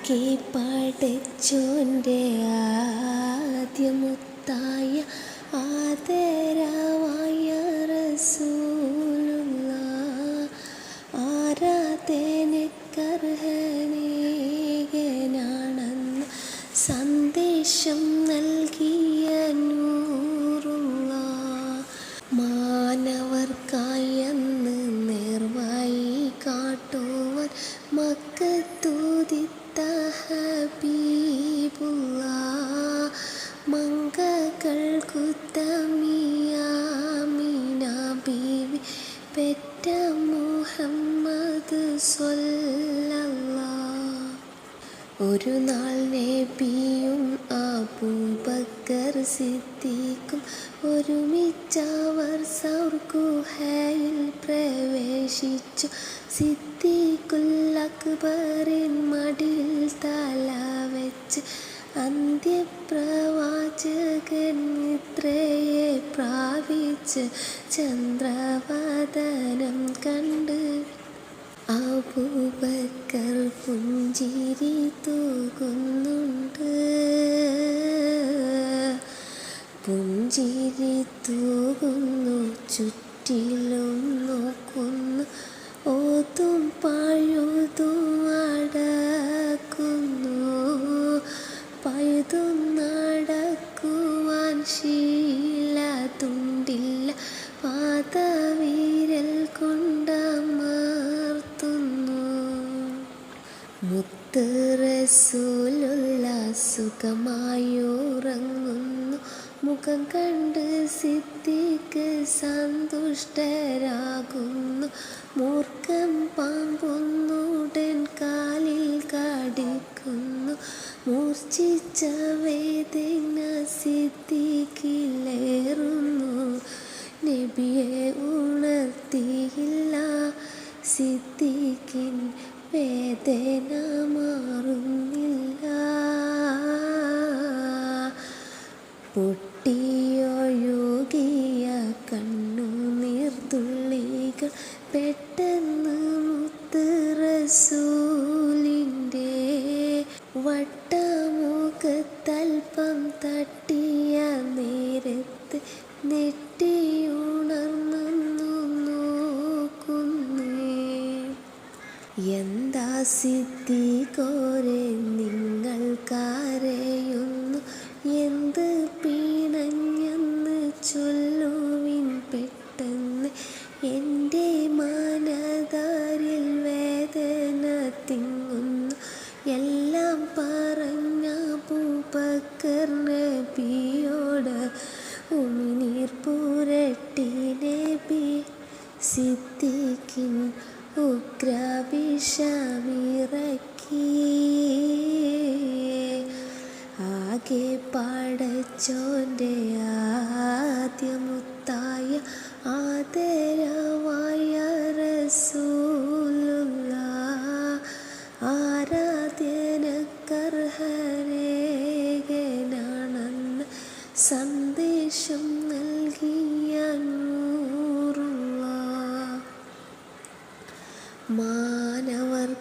ആകെ പടച്ചോന്റെ ആദ്യമുത്തായ ആദരവായ റസൂലുള്ള ആരാധനക്കർഹനേകനാണെന്ന് സന്ദേശം നൽകിയ നൂറുള്ള മാനവർക്കായി അന്ന് നേർവായി കാട്ടുവാൻ മക്കത്തൂതിത്ത ഒരു നാൾ നബിയും അബൂബക്കർ സിദ്ദീഖും ഒരുമിച്ചവർ സൗർ ഗുഹയിൽ പ്രവേശിച്ചു. സിദ്ദീഖുൽ അക്ബറിൻ മടിയിൽ തല വെച്ച് അന്ത്യപ്രവാചകൻ നിദ്രയെ പ്രാപിച്ച് ചന്ദ്രവദനം കണ്ട് അബൂബക്കർ പുഞ്ചിരി തൂകുന്നുണ്ട്. പുഞ്ചിരി തൂകുന്നു ചുറ്റിലും നോക്കുന്നു. ഓതും പഴുതും അടക്കുന്നു. പഴുതും നടക്കുവാൻ ശീല തുണ്ടില്ല പാതവീരൽ കൊണ്ടമർത്തുന്നു മുത്ത് റസൂലുള്ള സുഖമായുറങ്ങുന്നു. മുഖം കണ്ട് സിദ്ധിക്ക് സന്തുഷ്ടരാകുന്നു. വേദന സിദ്ധിക്കില്ലേറുന്നു നബിയെ ഉണർത്തിയില്ല. സിദ്ധിക്കിൻ വേദന മാറുന്നില്ല. പൊട്ടിയൊഴുകിയ കണ്ണുനീർത്തുള്ളികൾ പെട്ടെന്ന് മുത്ത് റസൂലിന്റെ വട്ടമുഖത്തൽപ്പം തട്ടിയ നേരത്ത് നെട്ടിയുണർന്നു നോക്കുന്നേ. എന്താ സിദ്ധി കോരെ നിങ്ങൾ കരയുന്നു ഉഗ്രവിഷമിറക്കി ആകെ പടച്ചോന്റെ ആദ്യമുത്തായ ആദരവായ റസൂലുള്ള ആരാധനക്കർഹരേകനാണെന്ന് സന്ദേശം മാനവർക്കായെന്ന്